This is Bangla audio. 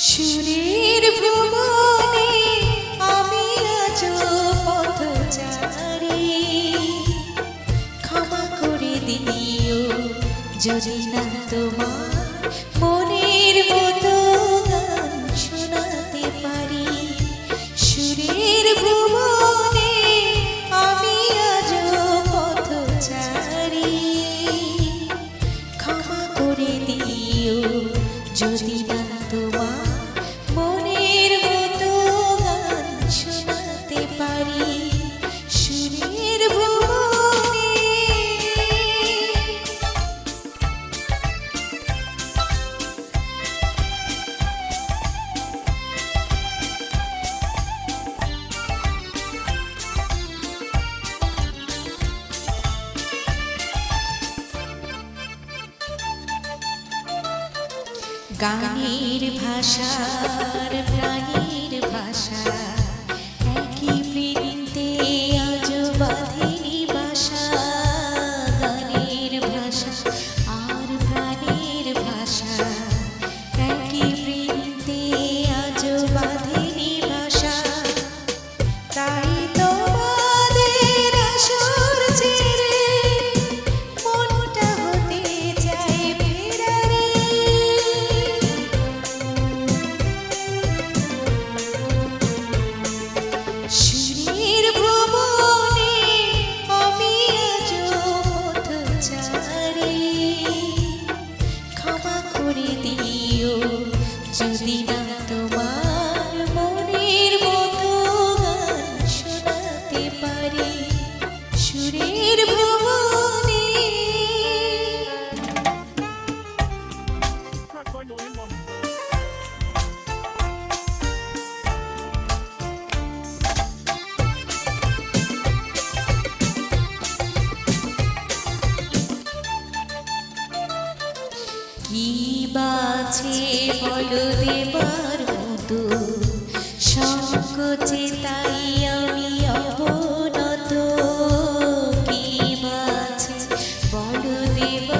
সুরের ভুবনে আমি আজ পথচারী ক্ষমা করে দিও যদি না তোমার গানের ভাষার প্রাণী। যদি না তোমার মনের মতো গান শোনাতে পারি সুরের কি বাছে বল দেবার মতো? সংকোচে তাই আমি অবনত। কি বাছে বল দেবার